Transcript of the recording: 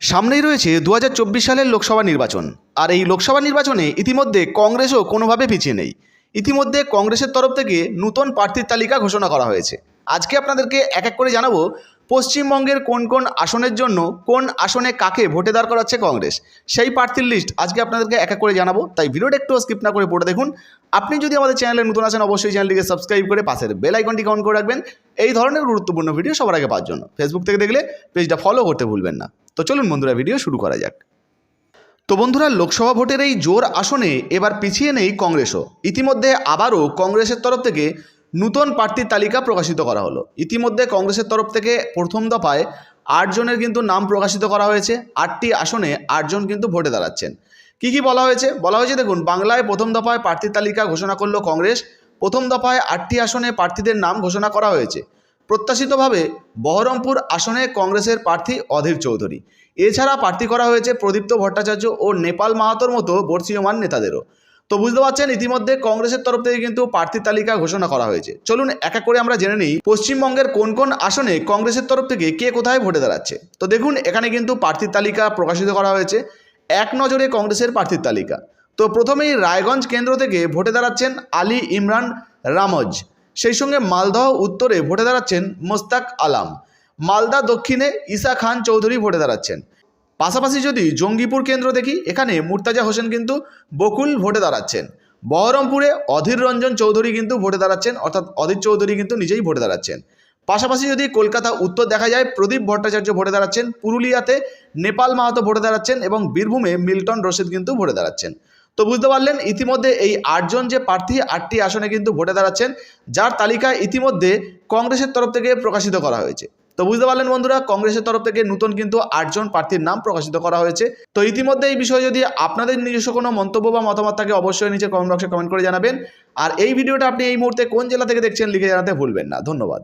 সামনেই রয়েছে দু হাজার চব্বিশ সালের লোকসভা নির্বাচন। আর এই লোকসভা নির্বাচনে ইতিমধ্যে কংগ্রেসও কোনোভাবে পিছিয়ে নেই। ইতিমধ্যে কংগ্রেসের তরফ থেকে নূতন প্রার্থীর তালিকা ঘোষণা করা হয়েছে। আজকে আপনাদেরকে এক এক করে জানাব পশ্চিমবঙ্গের কোন কোন আসনের জন্য কোন আসনে কাকে ভোটে দাঁড় করাচ্ছে কংগ্রেস। সেই প্রার্থীর লিস্ট আজকে আপনাদেরকে এক এক করে জানাব। তাই ভিডিওটা একটু স্কিপ না করে পড়ে দেখুন। আপনি যদি আমাদের চ্যানেলে নতুন আছেন, অবশ্যই চ্যানেলটিকে সাবস্ক্রাইব করে পাশের বেল আইকনটি অন করে রাখবেন। এই ধরনের গুরুত্বপূর্ণ ভিডিও সবার আগে পাওয়ার জন্য। ফেসবুক থেকে দেখলে পেজটা ফলো করতে ভুলবেন না। তো চলুন বন্ধুরা ভিডিও শুরু করা যাক। তো বন্ধুরা, লোকসভা ভোটের এই জোর আসনে এবার পিছিয়ে নেই কংগ্রেসও। ইতিমধ্যে আবারও কংগ্রেসের তরফ থেকে নূতন প্রার্থীর তালিকা প্রকাশিত করা হলো। ইতিমধ্যে কংগ্রেসের তরফ থেকে প্রথম দফায় আটজনের কিন্তু নাম প্রকাশিত করা হয়েছে। আটটি আসনে আটজন কিন্তু ভোটে দাঁড়াচ্ছেন। কি কি বলা হয়েছে? বলা হয়েছে, দেখুন, বাংলায় প্রথম দফায় প্রার্থীর তালিকা ঘোষণা করল কংগ্রেস। প্রথম দফায় আটটি আসনে প্রার্থীদের নাম ঘোষণা করা হয়েছে। প্রত্যাশিতভাবে বহরমপুর আসনে কংগ্রেসের প্রার্থী অধীর চৌধুরী। এছাড়া প্রার্থী করা হয়েছে প্রদীপ্ত ভট্টাচার্য ও নেপাল মাহাতোর মতো বর্ষীয়মান নেতাদেরও। তো বুঝতে পারছেন, ইতিমধ্যে কংগ্রেসের তরফ থেকে কিন্তু প্রার্থীর তালিকা ঘোষণা করা হয়েছে। চলুন এক এক করে আমরা জেনে নিই, পশ্চিমবঙ্গের কোন কোন আসনে কংগ্রেসের তরফ থেকে কে কোথায় ভোটে দাঁড়াচ্ছে? তো দেখুন, এখানে কিন্তু প্রার্থীর তালিকা প্রকাশিত করা হয়েছে। এক নজরে কংগ্রেসের প্রার্থীর তালিকা। তো প্রথমেই রায়গঞ্জ কেন্দ্র থেকে ভোটে দাঁড়াচ্ছেন আলী ইমরান রামজ। সেই সঙ্গে মালদহ উত্তরে ভোটে দাঁড়াচ্ছেন মোস্তাক আলাম। মালদা দক্ষিণে ঈসা খান চৌধুরী ভোটে দাঁড়াচ্ছেন। পাশাপাশি যদি জঙ্গিপুর কেন্দ্র দেখি, এখানে মুর্তাজা হোসেন কিন্তু বকুল ভোটে দাঁড়াচ্ছেন। বহরমপুরে অধীর রঞ্জন চৌধুরী কিন্তু ভোটে দাঁড়াচ্ছেন, অর্থাৎ অধীর চৌধুরী কিন্তু নিজেই ভোটে দাঁড়াচ্ছেন। পাশাপাশি যদি কলকাতা উত্তর দেখা যায়, প্রদীপ ভট্টাচার্য ভোটে দাঁড়াচ্ছেন, পুরুলিয়াতে নেপাল মাহাতো ভোটে দাঁড়াচ্ছেন এবং বীরভূমে মিল্টন রশিদ কিন্তু ভোটে দাঁড়াচ্ছেন। তো বুঝতে পারলেন, ইতিমধ্যে এই আটজন যে প্রার্থী, আটটি আসনে কিন্তু ভোটে দাঁড়াচ্ছেন, যার তালিকা ইতিমধ্যে কংগ্রেসের তরফ থেকে প্রকাশিত করা হয়েছে। তো বুঝতে পারলেন বন্ধুরা, কংগ্রেসের তরফ থেকে নতুন কিন্তু আটজন প্রার্থীর নাম প্রকাশিত করা হয়েছে। তো ইতিমধ্যে এই বিষয়ে যদি আপনাদের নিজস্ব কোনো মন্তব্য বা মতামত থাকে, অবশ্যই নিচে কমেন্ট বক্সে কমেন্ট করে জানাবেন। আর এই ভিডিওটা আপনি এই মুহূর্তে কোন জেলা থেকে দেখছেন, লিখে জানাতে ভুলবেন না। ধন্যবাদ।